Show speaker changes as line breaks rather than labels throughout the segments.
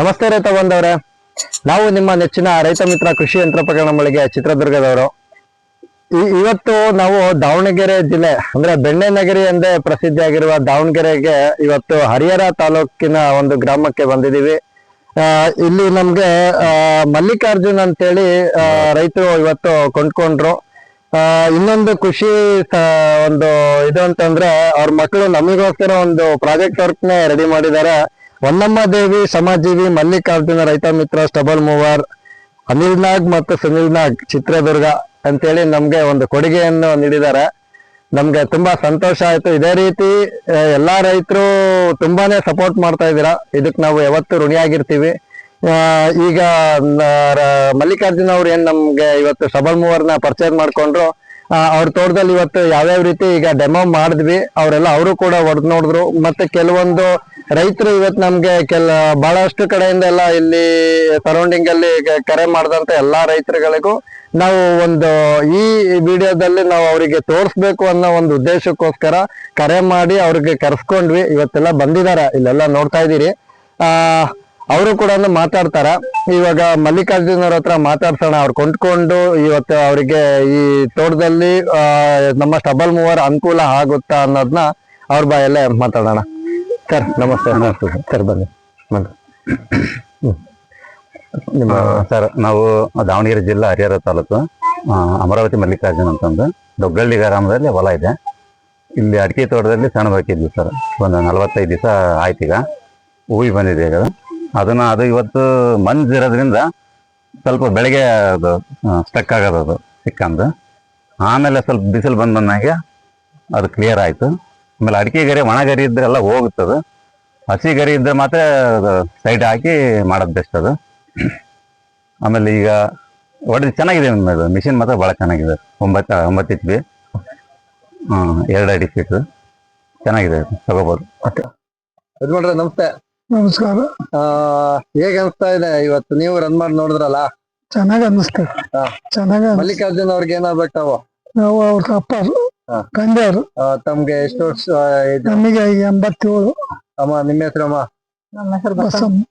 ನಮಸ್ತೆ ರೈತ ಬಂದವ್ರೆ ನಾವು ನಿಮ್ಮ ನೆಚ್ಚಿನ ರೈತ ಮಿತ್ರ ಕೃಷಿ ಯಂತ್ರೋಪಕರಣ ಮಳಿಗೆ ಚಿತ್ರದುರ್ಗದವರು. ಇವತ್ತು ನಾವು ದಾವಣಗೆರೆ ಜಿಲ್ಲೆ, ಅಂದ್ರೆ ಬೆಣ್ಣೆ ನಗರಿ ಎಂದೇ ಪ್ರಸಿದ್ಧಿಯಾಗಿರುವ ದಾವಣಗೆರೆಗೆ ಇವತ್ತು ಹರಿಹರ ತಾಲೂಕಿನ ಒಂದು ಗ್ರಾಮಕ್ಕೆ ಬಂದಿದ್ದೀವಿ. ಇಲ್ಲಿ ನಮ್ಗೆ ಮಲ್ಲಿಕಾರ್ಜುನ್ ಅಂತೇಳಿ ರೈತರು ಇವತ್ತು ಕೊಂಡ್ಕೊಂಡ್ರು. ಇನ್ನೊಂದು ಖುಷಿ ಒಂದು ಇದು ಅಂತಂದ್ರೆ ಅವ್ರ ಮಕ್ಕಳು ನಮಗೋಸ್ಕರ ಒಂದು ಪ್ರಾಜೆಕ್ಟ್ ವರ್ಕ್ ರೆಡಿ ಮಾಡಿದ್ದಾರೆ. ಹೊನ್ನಮ್ಮ ದೇವಿ, ಸಮಾಜೀವಿ, ಮಲ್ಲಿಕಾರ್ಜುನ, ರೈತ ಮಿತ್ರ, ಸ್ಟಬಲ್ ಮೂವರ್, ಅನಿಲ್ ನಾಗ್ ಮತ್ತು ಸುನಿಲ್ ನಾಗ್, ಚಿತ್ರದುರ್ಗ ಅಂತೇಳಿ ನಮ್ಗೆ ಒಂದು ಕೊಡುಗೆಯನ್ನು ನೀಡಿದ್ದಾರೆ. ನಮ್ಗೆ ತುಂಬಾ ಸಂತೋಷ ಆಯ್ತು. ಇದೇ ರೀತಿ ಎಲ್ಲಾ ರೈತರು ತುಂಬಾನೇ ಸಪೋರ್ಟ್ ಮಾಡ್ತಾ ಇದ್ದೀರಾ. ಇದಕ್ಕೆ ನಾವು ಯಾವತ್ತು ಋಣಿಯಾಗಿರ್ತೀವಿ. ಈಗ ಮಲ್ಲಿಕಾರ್ಜುನ ಅವ್ರು ಏನ್ ನಮ್ಗೆ ಇವತ್ತು ಸಬಲ್ ಮೂವರ್ನ ಪರ್ಚೇಸ್ ಮಾಡ್ಕೊಂಡ್ರು ಅವ್ರ ತೋಟದಲ್ಲಿ ಇವತ್ತು ಯಾವ್ಯಾವ ರೀತಿ ಈಗ ಡೆಮೋ ಮಾಡಿದ್ವಿ, ಅವರೆಲ್ಲ ಅವರು ಕೂಡ ಹೊಡೆದ್ ನೋಡಿದ್ರು. ಮತ್ತೆ ಕೆಲವೊಂದು ರೈತರು ಇವತ್ತು ನಮ್ಗೆ ಕೆಲ, ಬಹಳಷ್ಟು ಕಡೆಯಿಂದ ಎಲ್ಲ ಇಲ್ಲಿ ಸರೌಂಡಿಂಗ್ ಅಲ್ಲಿ ಕರೆ ಮಾಡಿದಂತ ಎಲ್ಲಾ ರೈತರುಗಳಿಗೂ ನಾವು ಒಂದು, ಈ ವಿಡಿಯೋದಲ್ಲಿ ನಾವು ಅವರಿಗೆ ತೋರಿಸ್ಬೇಕು ಅನ್ನೋ ಒಂದು ಉದ್ದೇಶಕ್ಕೋಸ್ಕರ ಕರೆ ಮಾಡಿ ಅವ್ರಿಗೆ ಕರ್ಸ್ಕೊಂಡ್ವಿ. ಇವತ್ತೆಲ್ಲ ಬಂದಿದ್ದಾರೆ ಇಲ್ಲೆಲ್ಲ ನೋಡ್ತಾ ಇದ್ದೀರಿ. ಆ, ಅವರು ಕೂಡ ಮಾತಾಡ್ತಾರ. ಇವಾಗ ಮಲ್ಲಿಕಾರ್ಜುನ್ ಅವ್ರ ಹತ್ರ ಮಾತಾಡ್ಸೋಣ. ಅವ್ರು ಕೊಂಡ್ಕೊಂಡು ಇವತ್ತು ಅವರಿಗೆ ಈ ತೋಟದಲ್ಲಿ ನಮ್ಮ ಸ್ಟಬಲ್ ಮೂವರ್ ಅನುಕೂಲ ಆಗುತ್ತಾ ಅನ್ನೋದನ್ನ ಅವ್ರ ಬಾಯಲ್ಲೇ ಮಾತಾಡೋಣ. ಸರ್ ನಮಸ್ತೆ ನಮಸ್ತೆ ಸರ್. ಬನ್ನಿ. ಬನ್ನಿ. ನಿಮ್ಮ
ಸರ್ ನಾವು ದಾವಣಗೆರೆ ಜಿಲ್ಲಾ ಹರಿಹರ ತಾಲೂಕು ಆ, ಅಮರಾವತಿ ಮಲ್ಲಿಕಾರ್ಜುನ್ ಅಂತಂದು ದೊಗ್ಗಳ್ಳಿ ಗ್ರಾಮದಲ್ಲಿ ಹೊಲ ಇದೆ. ಇಲ್ಲಿ ಅಡಿಕೆ ತೋಟದಲ್ಲಿ ಸಣ್ಣ ಹಾಕಿದ್ವಿ ಸರ್. ಒಂದು ನಲವತ್ತೈದು ದಿವಸ ಆಯ್ತು ಈಗ. ಹೂವಿ ಬಂದಿದೆ ಈಗ. ಅದು. ಅದನ್ನ ಅದು ಇವತ್ತು ಮಂಜ್ ಇರೋದ್ರಿಂದ ಸ್ವಲ್ಪ ಬೆಳಗ್ಗೆ ಅದು ಸ್ಟಕ್ ಆಗೋದು ಅದು ಸಿಕ್ಕಂದು. ಆಮೇಲೆ ಸ್ವಲ್ಪ ಬಿಸಿಲು ಬಂದ ಬಂದಾಗ ಅದು ಕ್ಲಿಯರ್ ಆಯ್ತು. ಆಮೇಲೆ ಅಡಿಕೆ ಗರಿ ಒಣ ಗರಿ ಇದ್ರೆ ಎಲ್ಲ ಹೋಗುತ್ತದು. ಹಸಿ ಗರಿ ಇದ್ರೆ ಮಾತ್ರ ಸೈಡ್ ಹಾಕಿ ಮಾಡೋದು ಬೆಸ್ಟ್ ಅದು. ಆಮೇಲೆ ಈಗ ಒಡೆದು ಚೆನ್ನಾಗಿದೆ ಮಿಷಿನ್ ಮಾತ್ರ ಭಾಳ ಚೆನ್ನಾಗಿದೆ. ಒಂಬತ್ತು ಒಂಬತ್ತು ಎಚ್ ಬಿ ಎರಡು ಅಡಿ ಫೀಟ್ ಚೆನ್ನಾಗಿದೆ ತಗೋಬಹುದು ತಗೋಬೋದು.
ಯಜಮಾನ್ರೆ ನಮಸ್ತೆ.
ನಮಸ್ಕಾರ.
ಆ ಹೇಗ್ ಅನ್ಸ್ತಾ ಇದೆ ಇವತ್ತು? ನೀವು ರನ್ ಮಾಡಿ ನೋಡಿದ್ರಲ್ಲ?
ಚೆನ್ನಾಗಿ ಅನ್ನಿಸ್ತದೆ
ಚೆನ್ನಾಗಿ
ಚೆನ್ನಾಗ
ಮಲ್ಲಿಕಾರ್ಜುನ್ ಅವ್ರಿಗೆ ಏನಾಗ್ಬೇಕು ತಾವು?
ನಾವು ಅವ್ರ ಅಪ್ಪರು
ಹಾ.
ತಂದೆಯವರು
ಆ, ತಮ್ಗೆ ಎಷ್ಟು ವರ್ಷ ಇದು?
ನಮಗೆ ಈಗ ಎಂಬತ್ತೇಳು.
ಅಮ್ಮ ನಿಮ್ಮ ಹೆಸರಮ್ಮ
ನಮ್ಮ ಹೆಸರು
ಬಸಮ್ಮ.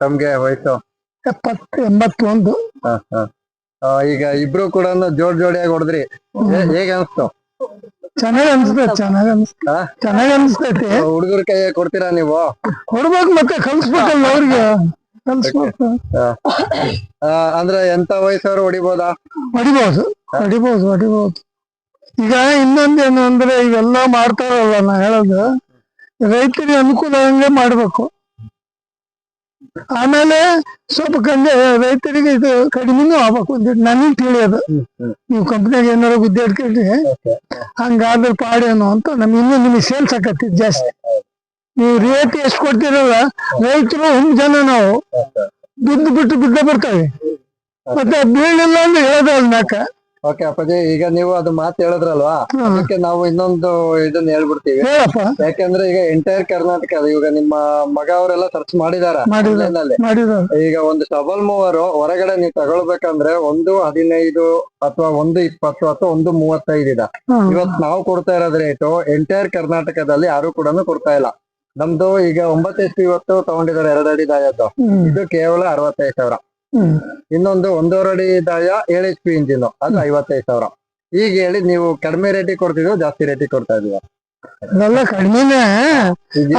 ತಮ್ಗೆ ವಯಸ್ಸು?
ಎಪ್ಪತ್ತು ಎಂಬತ್ತೊಂದು.
ಹ, ಹ. ಆ, ಈಗ ಇಬ್ರು ಕೂಡ ಜೋಡ್ ಜೋಡಿಯಾಗಿ ಹೊಡೆದ್ರಿ. ಹೇಗೆ ಅನ್ಸ್ತು?
ಚೆನ್ನಾಗ್ ಅನ್ಸ್ತೈತೆ ಚೆನ್ನಾಗ್ ಅನ್ಸ್ತೈತೆ
ಹಾ?
ಚೆನ್ನಾಗ್ ಅನ್ಸ್ತೈತಿ.
ಹುಡುಗರ ಕೈ ಕೊಡ್ತೀರಾ ನೀವು?
ಕೊಡ್ಬೇಕು ಮತ್ತೆ ಕಲ್ಸ್ಬೇಕಲ್ಲ ಅವ್ರಿಗೆ. ಕಲ್ಸ್ಬೇಕು.
ಆ, ಅಂದ್ರೆ ಎಂತ ವಯಸ್ಸವ್ರು ಹೊಡಿಬೋದಾ?
ಹೊಡಿಬಹುದು ಹೊಡಿಬಹುದು ಹೊಡಿಬಹುದು ಈಗ ಇನ್ನೊಂದೇನು ಅಂದ್ರೆ ಇವೆಲ್ಲ ಮಾಡ್ತಾರಲ್ಲ ನಾ ಹೇಳೋದು. ರೈತರಿಗೆ ಅನುಕೂಲ ಹಂಗೆ ಮಾಡ್ಬೇಕು. ಆಮೇಲೆ ಸ್ವಲ್ಪ ಕಂಡ ರೈತರಿಗೆ ಇದು ಕಡಿಮೆನೂ ಆಗ್ಬೇಕು. ಅಂತ ನನಗೆ ತಿಳಿಯೋದು. ನೀವು ಕಂಪ್ನಿಯಾಗ ಏನಾರ ಗುದ್ದಾಡ್ಕೊಂಡ್ರಿ ಹಂಗಾದ್ರೆ ಪಾಡೇನು ಅಂತ ನಮ್ಗೆ ಇನ್ನೂ ನಿಮಗೆ ಸೇಲ್ಸ್ ಆಕತ್ತಿ ಜಾಸ್ತಿ. ನೀವು ರೇಟ್ ಎಷ್ಟು ಕೊಡ್ತೀರಲ್ಲ ರೈತರು ಹುಂ ಜನ ನಾವು. ಬಿದ್ದು ಬಿಟ್ಟು ಬಿದ್ದ ಬರ್ತವೆ. ಮತ್ತೆ ಬೀಳಿಲ್ಲ ಅಂದ್ರೆ ಹೇಳೋದಲ್ಲ ನಾಕ
ಓಕೆ ಅಪ್ಪಾಜಿ ಈಗ ನೀವು ಅದು ಮಾತು ಹೇಳಿದ್ರಲ್ವಾ? ಅದಕ್ಕೆ ನಾವು ಇನ್ನೊಂದು ಇದನ್ನ ಹೇಳ್ಬಿಡ್ತೀವಿ.
ಹೇಳಪ್ಪ.
ಯಾಕಂದ್ರೆ ಈಗ ಎಂಟೈರ್ ಕರ್ನಾಟಕ ಈಗ ನಿಮ್ಮ ಮಗ ಅವರೆಲ್ಲ ಸರ್ಚ್ ಮಾಡಿದಾರ
ಮಾಡಿದಾರೆ. ಮಾಡಿದಾರೆ.
ಈಗ ಒಂದು ಡಬಲ್ ಮೂವರು ಹೊರಗಡೆ ನೀವು ತಗೊಳ್ಬೇಕಂದ್ರೆ ಒಂದು ಹದಿನೈದು ಅಥವಾ ಒಂದು ಇಪ್ಪತ್ತು ಅಥವಾ ಒಂದು ಮೂವತ್ತೈದು ಇದ. ಇವತ್ತು ನಾವು ಕೊಡ್ತಾ ಇರೋದ್ ರೇಟು ಎಂಟೈರ್ ಕರ್ನಾಟಕದಲ್ಲಿ ಯಾರು ಕೂಡ ಕೊಡ್ತಾ ಇಲ್ಲ. ನಮ್ದು ಈಗ ಒಂಬತ್ತು ಎಷ್ಟು ಇವತ್ತು ತಗೊಂಡಿದ್ದಾರೆ ಎರಡು ಅಡಿ ದಾಯದ್ದು. ಇದು ಕೇವಲ ಅರವತ್ತೈದು ಸಾವಿರ. ಇನ್ನೊಂದು ಒಂದೂವರೆ ಅಡಿ ದಾಯ ಏಳು ಎಚ್ ಪಿ ಇಂಜಿನ್ ಅದು ಐವತ್ತೈದು ಸಾವಿರ. ಈಗ ಹೇಳಿ ನೀವು ಕಡಿಮೆ ರೇಟಿಗೆ ಕೊಡ್ತಿದ್ರು ಜಾಸ್ತಿ ರೇಟಿಗೆ ಕೊಡ್ತಾ ಇದೀವ
ಅದೆಲ್ಲ ಕಡಿಮೆನೆ.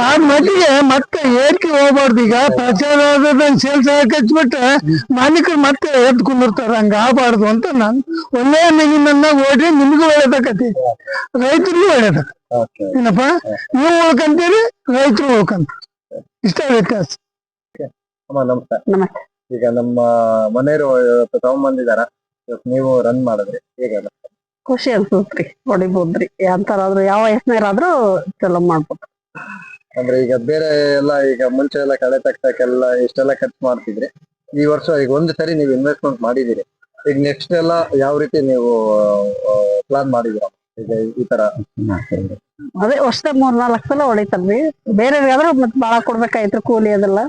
ಆ ಮಟ್ಟಿಗೆ ಮತ್ತೆ ಏರ್ಕೆ ಹೋಗ್ಬಾರ್ದು ಈಗ. ಪ್ರಚಾರ ಸೇಲ್ಸ್ ಹಚ್ಬಿಟ್ರೆ ಮಾಲೀಕರು ಮತ್ತೆ ಎತ್ಕೊಂಡಿರ್ತಾರ ಕುಂದಿರ್ತಾರ ಹಂಗ ಆಗಬಾರ್ದು ಅಂತ ನಾನು ಒಳ್ಳೆಯ ಮಿನಿಮನ್ನ ಓಡಿ ನಿಮ್ಗೂ ಒಳ್ಳೇದಕ್ಕತಿ ರೈತರಿಗೂ ಒಳ್ಳೇದಾಕ
ಓಕೆ
ಏನಪ್ಪ? ನೀವು ಉಳ್ಕಂತೀರಿ ರೈತರು ಉಳ್ಕಂತ ಇಷ್ಟ ವ್ಯತ್ಯಾಸ.
ಅಮ್ಮ ನಮಸ್ತೆ.
ನಮಸ್ತೆ.
ಈಗ ನಮ್ಮ ಮನೆಯವರು ಇವತ್ತು ತಗೊಂಬಂದಿದಾರ ಇವತ್ತು ನೀವು ರನ್ ಮಾಡಿದ್ರಿ. ಈಗ?
ಖುಷಿ ಅನ್ಸುತ್ರಿ ಹೊಡಿಬೋದ್ರಿ ಎಂತಾರಾದ್ರೂ ಯಾವ ಹೆಸರಾದ್ರೂ ಚಲೋ ಮಾಡ್ಬೋದು.
ಅಂದ್ರೆ ಈಗ ಬೇರೆ ಎಲ್ಲ ಈಗ ಮುಂಚೆ ಎಲ್ಲ ಕಳೆ ತಗ್ಸಕ್ಕೆಲ್ಲ ಇಷ್ಟೆಲ್ಲ ಖರ್ಚು ಮಾಡ್ತಿದ್ರಿ. ಈ ವರ್ಷ ಈಗ ಒಂದ್ ಸರಿ ನೀವು ಇನ್ವೆಸ್ಟ್ಮೆಂಟ್ ಮಾಡಿದಿರಿ ಈಗ ನೆಕ್ಸ್ಟ್ ಎಲ್ಲ ಯಾವ ರೀತಿ ನೀವು ಪ್ಲಾನ್ ಮಾಡಿದಿರ ಈಗ ಈ ತರ.
ಅದೇ ವರ್ಷದ ಮೂರ್ ನಾಲ್ಕು ಸಲ ಹೊಡಿತಾರ್ರಿ ಬೇರೆಯವ್ರಿಗಾದ್ರೂ ಮತ್ ಬಾಳ ಕೊಡ್ಬೇಕಾಯ್ತು ಕೂಲಿ ಅದೆಲ್ಲ.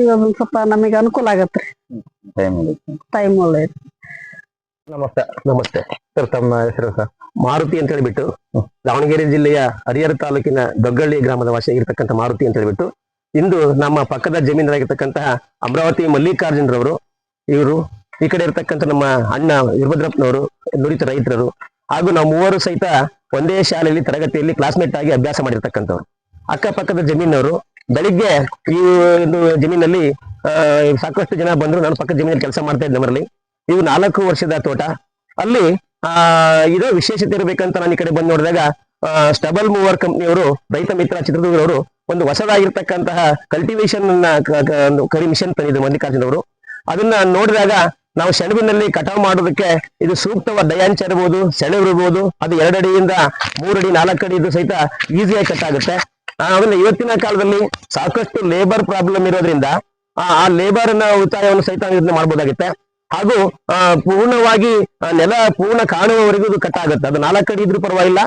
ಈಗ ಒಂದ್ ಸ್ವಲ್ಪ ನಮಗೆ ಅನುಕೂಲ ಆಗತ್ರಿ.
ಟೈಮ್
ನಮಸ್ತೆ. ನಮಸ್ತೆ. ಸರ್ ತಮ್ಮ ಹೆಸರು ಸರ್? ಮಾರುತಿ ಅಂತ ಹೇಳ್ಬಿಟ್ಟು ದಾವಣಗೆರೆ ಜಿಲ್ಲೆಯ ಹರಿಹರ ತಾಲೂಕಿನ ದೊಗ್ಗಳ್ಳಿ ಗ್ರಾಮದ ವಾಸಿಯಾಗಿರ್ತಕ್ಕಂಥ ಮಾರುತಿ ಅಂತ ಹೇಳ್ಬಿಟ್ಟು ಇಂದು ನಮ್ಮ ಪಕ್ಕದ ಜಮೀನರಾಗಿರ್ತಕ್ಕಂತಹ ಅಮರಾವತಿ ಮಲ್ಲಿಕಾರ್ಜುನರವರು ಇವರು ಈ ಕಡೆ ಇರತಕ್ಕಂಥ ನಮ್ಮ ಅಣ್ಣ ವೀರಭದ್ರಪ್ಪನವರು ನುರಿತ ರೈತರು ಹಾಗೂ ನಾವು ಮೂವರು ಸಹಿತ ಒಂದೇ ಶಾಲೆಯಲ್ಲಿ ತರಗತಿಯಲ್ಲಿ ಕ್ಲಾಸ್ಮೇಟ್ ಆಗಿ ಅಭ್ಯಾಸ ಮಾಡಿರ್ತಕ್ಕಂಥವ್ರು. ಅಕ್ಕಪಕ್ಕದ ಜಮೀನವರು ಬೆಳಿಗ್ಗೆ ಈ ಒಂದು ಜಮೀನಲ್ಲಿ ಸಾಕಷ್ಟು ಜನ ಬಂದ್ರು. ನಾನು ಪಕ್ಕದ ಜಮೀನಲ್ಲಿ ಕೆಲಸ ಮಾಡ್ತಾ ಇದ್ದೆ ನಮ್ಮಲ್ಲಿ. ಇದು ನಾಲ್ಕು ವರ್ಷದ ತೋಟ. ಅಲ್ಲಿ, ಆ ಇದೇ ವಿಶೇಷತೆ ಇರಬೇಕಂತ ನಾನು ಈ ಕಡೆ ಬಂದು ನೋಡಿದಾಗ ಸ್ಟಬಲ್ ಮೂವರ್ ಕಂಪ್ನಿಯವರು, ರೈತ ಮಿತ್ರ ಚಿತ್ರದುರ್ಗದವರು ಒಂದು ಹೊಸದಾಗಿರ್ತಕ್ಕಂತಹ ಕಲ್ಟಿವೇಶನ್ ಕರಿ ಮಿಷನ್ ತಂದಿದ್ರು ಮಲ್ಲಿಕಾರ್ಜುನ್ ಅವರು ಅದನ್ನ ನೋಡಿದಾಗ ನಾವು ಸೆಣಬಿನಲ್ಲಿ ಕಟಾವ್ ಮಾಡೋದಕ್ಕೆ ಇದು ಸೂಕ್ತವಾದ ದಯಾಂಚ ಇರಬಹುದು ಸೆಣಬು ಇರಬಹುದು ಅದು ಎರಡಡಿಯಿಂದ ಮೂರಡಿ, ನಾಲ್ಕಡಿ ಇದು ಸಹಿತ ಈಸಿಯಾಗಿ ಕಟ್ ಆಗುತ್ತೆ. ಆಮೇಲೆ ಇವತ್ತಿನ ಕಾಲದಲ್ಲಿ ಸಾಕಷ್ಟು ಲೇಬರ್ ಪ್ರಾಬ್ಲಮ್ ಇರೋದ್ರಿಂದ, ಆ ಲೇಬರ್ನ ಉಳಿತಾಯವನ್ನು ಸಹಿತ ಇದನ್ನ ಮಾಡಬಹುದಾಗುತ್ತೆ ಹಾಗೂ ಪೂರ್ಣವಾಗಿ ನೆಲ ಪೂರ್ಣ ಕಾಣುವವರೆಗೂ ಇದು ಕಟ್ ಆಗುತ್ತೆ ಅದು ನಾಲ್ಕು ಅಡಿ ಇದ್ರೂ ಪರವಾಗಿಲ್ಲ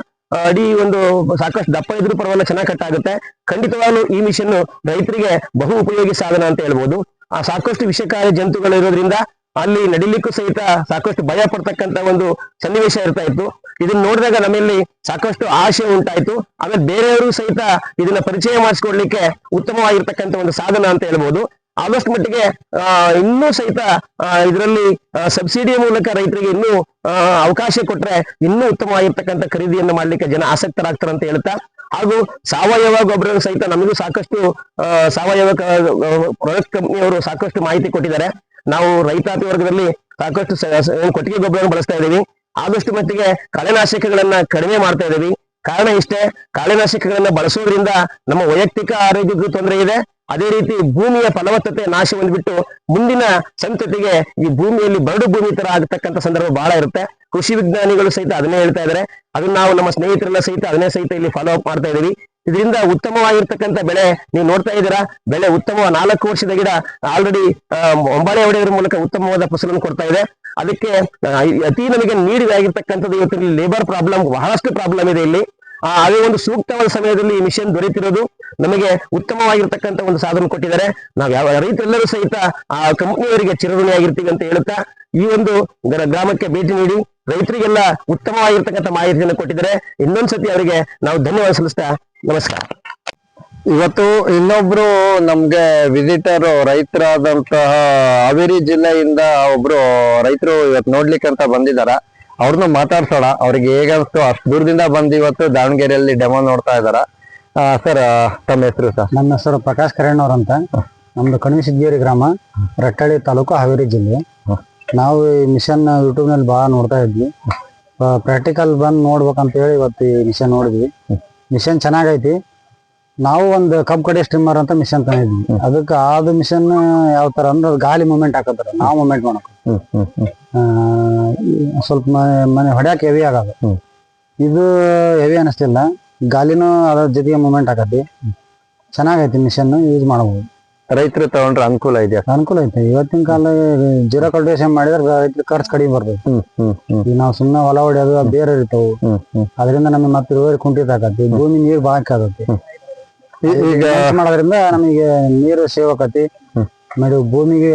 ಅಡಿ ಒಂದು ಸಾಕಷ್ಟು ದಪ್ಪ ಇದ್ರೂ ಪರವಾಗಿಲ್ಲ, ಚೆನ್ನಾಗಿ ಕಟ್ ಆಗುತ್ತೆ ಖಂಡಿತವಾಗ್ಲೂ ಈ ಮಿಷನ್ ರೈತರಿಗೆ ಬಹು ಉಪಯೋಗಿ ಸಾಧನ ಅಂತ ಹೇಳ್ಬೋದು. ಆ, ಸಾಕಷ್ಟು ವಿಷಕಾರಿ ಜಂತುಗಳು ಇರೋದ್ರಿಂದ ಅಲ್ಲಿ ನಡಿಲಿಕ್ಕೂ ಸಹಿತ ಸಾಕಷ್ಟು ಭಯ ಪಡ್ತಕ್ಕಂತ ಒಂದು ಸನ್ನಿವೇಶ ಇರ್ತಾ ಇತ್ತು. ಇದನ್ನ ನೋಡಿದಾಗ ನಮ್ಮಲ್ಲಿ ಸಾಕಷ್ಟು ಆಶೆ ಉಂಟಾಯ್ತು. ಆಮೇಲೆ ಬೇರೆಯವರು ಸಹಿತ ಇದನ್ನ ಪರಿಚಯ ಮಾಡಿಸ್ಕೊಡ್ಲಿಕ್ಕೆ ಉತ್ತಮವಾಗಿರ್ತಕ್ಕಂಥ ಒಂದು ಸಾಧನ ಅಂತ ಹೇಳ್ಬೋದು. ಆದಷ್ಟು ಮಟ್ಟಿಗೆ ಇನ್ನೂ ಸಹಿತ ಇದರಲ್ಲಿ ಸಬ್ಸಿಡಿಯ ಮೂಲಕ ರೈತರಿಗೆ ಇನ್ನೂ ಅವಕಾಶ ಕೊಟ್ರೆ ಇನ್ನೂ ಉತ್ತಮವಾಗಿರ್ತಕ್ಕಂಥ ಖರೀದಿಯನ್ನು ಮಾಡ್ಲಿಕ್ಕೆ ಜನ ಆಸಕ್ತರಾಗ್ತಾರೆ ಅಂತ ಹೇಳ್ತಾ, ಹಾಗೂ ಸಾವಯವ ಗೊಬ್ಬರ ಸಹಿತ ನಮಗೂ ಸಾಕಷ್ಟು ಸಾವಯವ ಪ್ರಾಡಕ್ಟ್ ಕಂಪ್ನಿಯವರು ಸಾಕಷ್ಟು ಮಾಹಿತಿ ಕೊಟ್ಟಿದ್ದಾರೆ. ನಾವು ರೈತಾಪಿ ವರ್ಗದಲ್ಲಿ ಸಾಕಷ್ಟು ಕೊಟ್ಟಿಗೆ ಗೊಬ್ಬರವನ್ನು ಬಳಸ್ತಾ ಇದ್ದೀವಿ. ಆದಷ್ಟು ಮಟ್ಟಿಗೆ ಕಳೆನಾಶಕಗಳನ್ನ ಕಡಿಮೆ ಮಾಡ್ತಾ ಇದ್ದೀವಿ. ಕಾರಣ ಇಷ್ಟೇ, ಕಾಳೆನಾಶಕಗಳನ್ನ ಬಳಸೋದ್ರಿಂದ ನಮ್ಮ ವೈಯಕ್ತಿಕ ಆರೋಗ್ಯಕ್ಕೂ ತೊಂದರೆ ಇದೆ. ಅದೇ ರೀತಿ ಭೂಮಿಯ ಫಲವತ್ತತೆ ನಾಶ ಹೊಂದ್ಬಿಟ್ಟು ಮುಂದಿನ ಸಂತತಿಗೆ ಈ ಭೂಮಿಯಲ್ಲಿ ಬರಡು ಭೂಮಿ ತರ ಆಗತಕ್ಕಂತ ಸಂದರ್ಭ ಬಹಳ ಇರುತ್ತೆ. ಕೃಷಿ ವಿಜ್ಞಾನಿಗಳು ಸಹಿತ ಅದನ್ನೇ ಹೇಳ್ತಾ ಇದ್ದಾರೆ. ಅದನ್ನ ನಾವು ನಮ್ಮ ಸ್ನೇಹಿತರೆಲ್ಲ ಸಹಿತ ಅದನ್ನೇ ಸಹಿತ ಇಲ್ಲಿ ಫಾಲೋ ಅಪ್ ಮಾಡ್ತಾ ಇದೀವಿ ಇದರಿಂದ ಉತ್ತಮವಾಗಿರ್ತಕ್ಕಂಥ ಬೆಳೆ ನೀವು ನೋಡ್ತಾ ಇದ್ದೀರಾ? ಬೆಳೆ ಉತ್ತಮ ನಾಲ್ಕು ವರ್ಷದ ಗಿಡ ಆಲ್ರೆಡಿ ಒಂಬಳೆ ಹೊಡೆಯೋದ್ರ ಮೂಲಕ ಉತ್ತಮವಾದ ಫಸಲನ್ನು ಕೊಡ್ತಾ ಇದೆ. ಅದಕ್ಕೆ ಅತಿ ನಮಗೆ ನೀಡಿ ಆಗಿರ್ತಕ್ಕಂಥದ್ದು ಇವತ್ತು ಲೇಬರ್ ಪ್ರಾಬ್ಲಮ್ ಬಹಳಷ್ಟು ಪ್ರಾಬ್ಲಮ್ ಇದೆ ಇಲ್ಲಿ. ಅದೇ ಒಂದು ಸೂಕ್ತವಾದ ಸಮಯದಲ್ಲಿ ಈ ಮಿಷನ್ ದೊರೆತಿರೋದು. ನಮಗೆ ಉತ್ತಮವಾಗಿರ್ತಕ್ಕಂಥ ಒಂದು ಸಾಧನ ಕೊಟ್ಟಿದ್ದಾರೆ. ನಾವು ಯಾವ ರೈತರೆಲ್ಲರೂ ಸಹಿತ ಆ ಕಂಪನಿಯವರಿಗೆ ಚಿರಋಣಿಯಾಗಿರ್ತೀವಿ ಅಂತ ಹೇಳುತ್ತಾ, ಈ ಒಂದು ಗ್ರ- ಗ್ರಾಮಕ್ಕೆ ಭೇಟಿ ನೀಡಿ. ರೈತರಿಗೆಲ್ಲ ಉತ್ತಮವಾಗಿರ್ತಕ್ಕಂಥ ಮಾಹಿತಿಯನ್ನು ಕೊಟ್ಟಿದ್ರೆ ಇನ್ನೊಂದ್ಸತಿ ಅವರಿಗೆ ನಾವು ಧನ್ಯವಾದ ಸಲ್ಲಿಸ್ತಾ ನಮಸ್ಕಾರ.
ಇವತ್ತು ಇನ್ನೊಬ್ರು ನಮ್ಗೆ ವಿಸಿಟರ್ ರೈತರಾದಂತಹ ಹಾವೇರಿ ಜಿಲ್ಲೆಯಿಂದ ಒಬ್ರು ರೈತರು ಇವತ್ತು ನೋಡ್ಲಿಕ್ಕೆ ಅಂತ ಬಂದಿದಾರ. ಅವ್ರನ್ನ ಮಾತಾಡ್ಸೋಣ. ಅವ್ರಿಗೆ ಹೇಗನ್ಸ್ತು ಅಷ್ಟು ದೂರದಿಂದ ಬಂದು ಇವತ್ತು ದಾವಣಗೆರೆಯಲ್ಲಿ ಡೆಮೋ ನೋಡ್ತಾ ಇದಾರ. ಸರ್ ತಮ್ಮ ಹೆಸರು ಸರ್?
ನನ್ನ ಹೆಸರು ಪ್ರಕಾಶ್ ಕರೇಣ್ಣವ್ರ ಅಂತ. ನಮ್ದು ಕಣಿವೆ ಸಿದ್ದೇರಿ ಗ್ರಾಮ ರಟ್ಟಳ್ಳಿ ತಾಲೂಕು ಹಾವೇರಿ ಜಿಲ್ಲೆ. ನಾವು ಈ ಮಿಷನ್ ಯೂಟ್ಯೂಬ್ನಲ್ಲಿ ಭಾಳ ನೋಡ್ತಾ ಇದ್ವಿ. ಪ್ರಾಕ್ಟಿಕಲ್ ಬಂದು ನೋಡ್ಬೇಕಂತ ಹೇಳಿ ಇವತ್ತು ಈ ಮಿಷನ್ ನೋಡಿದ್ವಿ. ಮಿಷನ್ ಚೆನ್ನಾಗೈತಿ. ನಾವು ಒಂದು ಕಬ್ ಕಡೆ ಸ್ಟ್ರಿಮ್ಮರ್ ಅಂತ ಮಿಷನ್ ತಂದಿದ್ವಿ. ಅದಕ್ಕೆ ಆದ ಮಿಷನ್ ಯಾವ ತರ ಅಂದ್ರೆ ಅದು ಗಾಳಿ ಮೂಮೆಂಟ್ ಹಾಕತ್ತಾರ. ನಾವು ಮೂಮೆಂಟ್ ಮಾಡಕ್ ಸ್ವಲ್ಪ ಮನೆ ಮನೆ ಹೊಡ್ಯಾಕ ಹೆವಿ ಆಗದ. ಇದು ಹೆವಿ ಅನಿಸ್ತಿಲ್ಲ ಗಾಲಿನೂ ಅದ್ರ ಜೊತೆಗೆ ಮೂಮೆಂಟ್ ಹಾಕತಿ. ಚೆನ್ನಾಗೈತಿ ಮಿಷನ್ ಯೂಸ್ ಮಾಡಬಹುದು
ರೈತರು ತಗೊಂಡ್ರೆ ಅನುಕೂಲ ಇದೆಯಾ?
ಅನುಕೂಲ ಐತೆ. ಇವತ್ತಿನ ಕಾಲ ಜೀರೋ ಕಲ್ಟಿವೇಶನ್ ಮಾಡಿದ್ರೆ ರೈತರ ಖರ್ಚು ಕಡಿಮೆ ಬರ್ತೈತಿ ಈಗ ನಾವು ಸುಮ್ಮನೆ ಹೊಲ ಹೊಡೆಯೋದು ಬೇರೆ ಇರ್ತಾವು. ಅದರಿಂದ ನಮಗೆ ಮತ್ತೆ ಇಳುವರಿ ಕುಂಠಿತ ಆಗತ್ತೆ ಭೂಮಿ ನೀರ್ ಬಾಳಕ್
ಆಗತ್ತೆ ಈಗ
ಮಾಡೋದ್ರಿಂದ ನಮಗೆ ನೀರು ಸೇವ್ ಆಕತಿ ಮೇಡಮ್ ಭೂಮಿಗೆ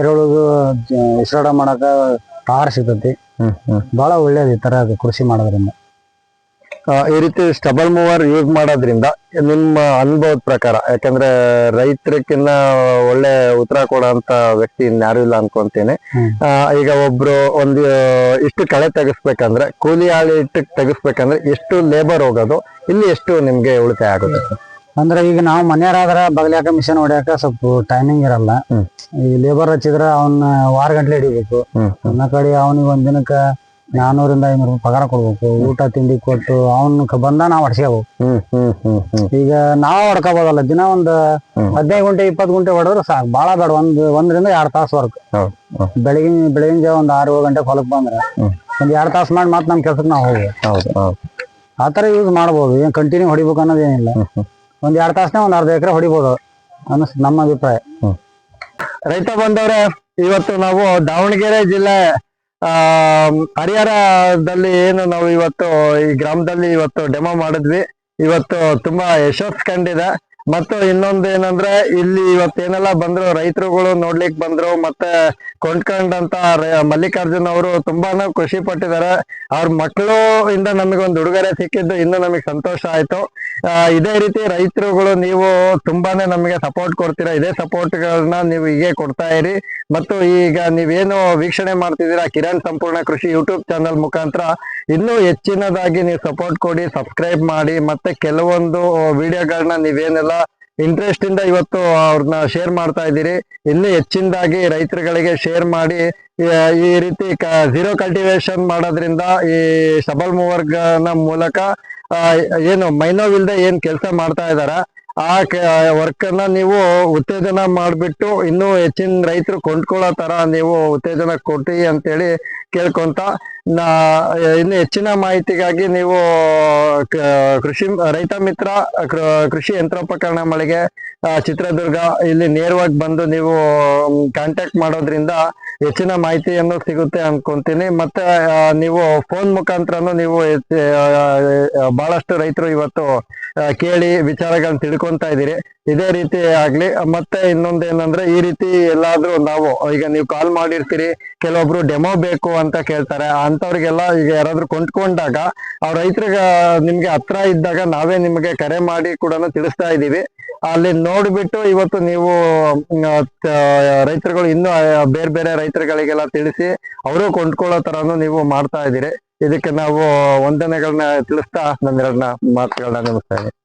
ಜ- ಉಸಿರಾಟ ಮಾಡಕ ಆಹಾರ ಸಿಗ್ತತಿ. ಬಹಳ ಒಳ್ಳೇದು ಈ ತರ ಕೃಷಿ ಮಾಡೋದ್ರಿಂದ.
ಈ ರೀತಿ ಸ್ಟಬಲ್ ಮೂವರ್ ಯೂಸ್ ಮಾಡೋದ್ರಿಂದ ನಿಮ್ಮ ಅನುಭವದ ಪ್ರಕಾರ ಯಾಕಂದ್ರೆ ರೈತರಕ್ಕಿನ್ನ ಒಳ್ಳೆ ಉತ್ತರ ಕೊಡೋಂತ ವ್ಯಕ್ತಿ ಇನ್ಯಾರು ಇಲ್ಲ ಅನ್ಕೊಂತೀನಿ. ಈಗ ಒಬ್ರು ಒಂದು ಇಷ್ಟು ಕಳೆ ತೆಗಿಸ್ಬೇಕಂದ್ರೆ ಕೂಲಿ ಆಳಿ ಇಟ್ಟು ತೆಗಿಸ್ಬೇಕಂದ್ರೆ ಎಷ್ಟು ಲೇಬರ್ ಹೋಗೋದು ಇಲ್ಲಿ ಎಷ್ಟು ನಿಮ್ಗೆ ಉಳಿತಾಯ ಆಗುತ್ತೆ?
ಅಂದ್ರೆ ಈಗ ನಾವು ಮನೆಯವರಾದ್ರ ಬಗ್ಲಾಕ ಮಿಷನ್ ಹೊಡ್ಯಾಕ ಸ್ವಲ್ಪ ಟೈಮಿಂಗ್ ಇರಲ್ಲ. ಈ ಲೇಬರ್ ಹಚ್ಚಿದ್ರ ಅವನ್ನ ವಾರ ಗಂಟ್ಲೆ ಹಿಡಿಬೇಕು. ನನ್ನ ಕಡೆ ಅವನಿಗೆ ಒಂದ್ ದಿನಕ್ಕ ನಾನೂರಿಂದ ಐನೂರು ರೂಪಾಯಿ ಪಗಾರ ಕೊಡ್ಬೇಕು. ಊಟ ತಿಂಡಿ ಕೊಟ್ಟು ಅವನ ಬಂದ ನಾವ್ ಹೊಡ್ಸ್ಕೋಬೇಕು
ಹ್ಮ್ ಹ್ಮ್ ಹ್ಮ್ ಹ್ಮ್.
ಈಗ ನಾವ್ ಹೊಡ್ಕೋಬೋದಲ್ಲ ದಿನ ಒಂದ್. ಹದಿನೈದು ಗಂಟೆ ಇಪ್ಪತ್ತು ಗಂಟೆ ಹೊಡೆದ್ರೆ ಸಾಕು. ಬಾಳ ಬೇಡ ಒಂದ್ ಒಂದರಿಂದ ಎರಡ್ ತಾಸು ವರ್ಕ್.
ಹೌದು ಹೌದು.
ಬೆಳಗಿನ ಬೆಳಗಿನ ಜಾವ ಒಂದ್ ಆರು ಏಳು ಗಂಟೆ ಹೊಲಕ್ ಬಂದ್ರೆ
ಹ್ಮ್.
ಒಂದ್ ಎರಡ್ ತಾಸು ಮಾಡಿ ಮತ್ತೆ ನಮ್ ಕೆಲ್ಸಕ್ಕೆ ನಾವು ಹೋಗ್ಬೇಕು.
ಹೌದು ಹೌದು.
ಆ ತರ ಯೂಸ್ ಮಾಡ್ಬೋದು. ಏನ್ ಕಂಟಿನ್ಯೂ ಹೊಡಿಬೇಕು ಅನ್ನೋದೇನಿಲ್ಲ
ಹ್ಮ್ ಹ್ಮ್.
ಒಂದ್ ಎರಡ್ ತಾಸನೇ ಒಂದ್ ಅರ್ಧ ಎಕರೆ ಹೊಡಿಬೋದು ಅನ್ನಿಸ್ ನಮ್ಮ ಅಭಿಪ್ರಾಯ.
ರೈತ ಬಂದವ್ರೆ ಇವತ್ತು ನಾವು ದಾವಣಗೆರೆ ಜಿಲ್ಲೆ ಆ ಹರಿಹರದಲ್ಲಿ ಏನು ನಾವು ಇವತ್ತು ಈ ಗ್ರಾಮದಲ್ಲಿ ಇವತ್ತು ಡೆಮೋ ಮಾಡಿದ್ವಿ. ಇವತ್ತು ತುಂಬಾ ಯಶಸ್ಸು ಕಂಡಿದೆ. ಮತ್ತು ಇನ್ನೊಂದ್ ಏನಂದ್ರೆ, ಇಲ್ಲಿ ಇವತ್ತೇನೆಲ್ಲ ಬಂದ್ರು, ರೈತರುಗಳು ನೋಡ್ಲಿಕ್ ಬಂದ್ರು, ಮತ್ತೆ ಕೊಂಡ್ಕೊಂಡಂತ ಮಲ್ಲಿಕಾರ್ಜುನ್ ಅವರು ತುಂಬಾನೇ ಖುಷಿ ಪಟ್ಟಿದ್ದಾರೆ. ಅವ್ರ ಮಕ್ಕಳು ಇಂದ ನಮಗೊಂದು ಉಡುಗೊರೆ ಸಿಕ್ಕಿದ್ದು ಇನ್ನು ನಮಗೆ ಸಂತೋಷ ಆಯ್ತು. ಇದೇ ರೀತಿ ರೈತರುಗಳು ನೀವು ತುಂಬಾನೇ ನಮಗೆ ಸಪೋರ್ಟ್ ಕೊಡ್ತೀರಾ. ಇದೇ ಸಪೋರ್ಟ್ ಗಳನ್ನ ನೀವು ಹೀಗೆ ಕೊಡ್ತಾ ಇರಿ. ಮತ್ತು ಈಗ ನೀವೇನು ವೀಕ್ಷಣೆ ಮಾಡ್ತಿದ್ದೀರಾ ಕಿರಣ್ ಸಂಪೂರ್ಣ ಕೃಷಿ ಯೂಟ್ಯೂಬ್ ಚಾನಲ್ ಮುಖಾಂತರ, ಇನ್ನೂ ಹೆಚ್ಚಿನದಾಗಿ ನೀವು ಸಪೋರ್ಟ್ ಕೊಡಿ ಸಬ್ಸ್ಕ್ರೈಬ್ ಮಾಡಿ, ಮತ್ತೆ ಕೆಲವೊಂದು ವಿಡಿಯೋಗಳನ್ನ ನೀವೇನೆಲ್ಲ ಇಂಟ್ರೆಸ್ಟ್ ಇಂದ ಇವತ್ತು ಅವ್ರನ್ನ ಶೇರ್ ಮಾಡ್ತಾ ಇದ್ದೀರಿ. ಇನ್ನೂ ಹೆಚ್ಚಿನದಾಗಿ ರೈತರುಗಳಿಗೆ ಶೇರ್ ಮಾಡಿ, ಈ- ರೀತಿ ಝೀರೋ ಕಲ್ಟಿವೇಶನ್ ಮಾಡೋದ್ರಿಂದ ಈ ಸಬಲ್ ಮೂವರ್ಗನ ಮೂಲಕ ಏನು ಮೈನೋವಿಲ್ದೆ ಏನ್ ಕೆಲಸ ಮಾಡ್ತಾ ಇದಾರ ಆ ವರ್ಕ್ ಅನ್ನ ನೀವು ಉತ್ತೇಜನ ಮಾಡ್ಬಿಟ್ಟು ಇನ್ನೂ ಹೆಚ್ಚಿನ ರೈತರು ಕೊಂಡ್ಕೊಳ್ಳೋ ತರ ನೀವು ಉತ್ತೇಜನ ಕೊಟ್ಟಿ ಅಂತೇಳಿ ಕೇಳ್ಕೊಂತ, ನಾ ಇನ್ನು ಹೆಚ್ಚಿನ ಮಾಹಿತಿಗಾಗಿ ನೀವು ಕೃಷಿ ರೈತ ಮಿತ್ರ ಕೃಷಿ ಯಂತ್ರೋಪಕರಣ ಮಳಿಗೆ ಚಿತ್ರದುರ್ಗ ಇಲ್ಲಿ ನೇರವಾಗಿ ಬಂದು ನೀವು ಕಾಂಟ್ಯಾಕ್ಟ್ ಮಾಡೋದ್ರಿಂದ ಹೆಚ್ಚಿನ ಮಾಹಿತಿಯನ್ನು ಸಿಗುತ್ತೆ ಅನ್ಕೊಂತೀನಿ. ಮತ್ತೆ ನೀವು ಫೋನ್ ಮುಖಾಂತರನು ನೀವು ಬಹಳಷ್ಟು ರೈತರು ಇವತ್ತು ಕೇಳಿ ವಿಚಾರಗಳನ್ನ ತಿಳ್ಕೊಂತ ಇದ್ದೀರಿ. ಇದೇ ರೀತಿ ಆಗ್ಲಿ, ಮತ್ತೆ ಇನ್ನೊಂದು ಏನಂದ್ರೆ ಈ ರೀತಿ ಎಲ್ಲಾದ್ರೂ ನಾವು, ಈಗ ನೀವು ಕಾಲ್ ಮಾಡಿರ್ತೀರಿ, ಕೆಲವೊಬ್ರು ಡೆಮೋ ಬೇಕು ಅಂತ ಕೇಳ್ತಾರೆ. ಅಂತವ್ರಿಗೆಲ್ಲ ಈಗ ಯಾರಾದ್ರೂ ಕೊಂಡ್ಕೊಂಡಾಗ, ಆ ರೈತರಿಗೆ ನಿಮ್ಗೆ ಹತ್ರ ಇದ್ದಾಗ ನಾವೇ ನಿಮ್ಗೆ ಕರೆ ಮಾಡಿ ಕೂಡ ತಿಳಿಸ್ತಾ ಇದೀವಿ ಅಲ್ಲಿ ನೋಡ್ಬಿಟ್ಟು ಇವತ್ತು ನೀವು ರೈತರುಗಳು ಇನ್ನು ಬೇರೆ ಬೇರೆ ರೈತರುಗಳಿಗೆಲ್ಲ ತಿಳಿಸಿ ಅವರು ಕೊಂಡ್ಕೊಳ್ಳೋ ತರಾನು ನೀವು ಮಾಡ್ತಾ ಇದ್ದೀರಿ. ಇದಕ್ಕೆ ನಾವು ವಂದನೆಗಳನ್ನ ತಿಳಿಸ್ತಾ ನನ್ನೆರಡನ್ನ ಮಾತುಗಳನ್ನ ನಿಲ್ಲಿಸ್ತಾ ಇದ್ದೀನಿ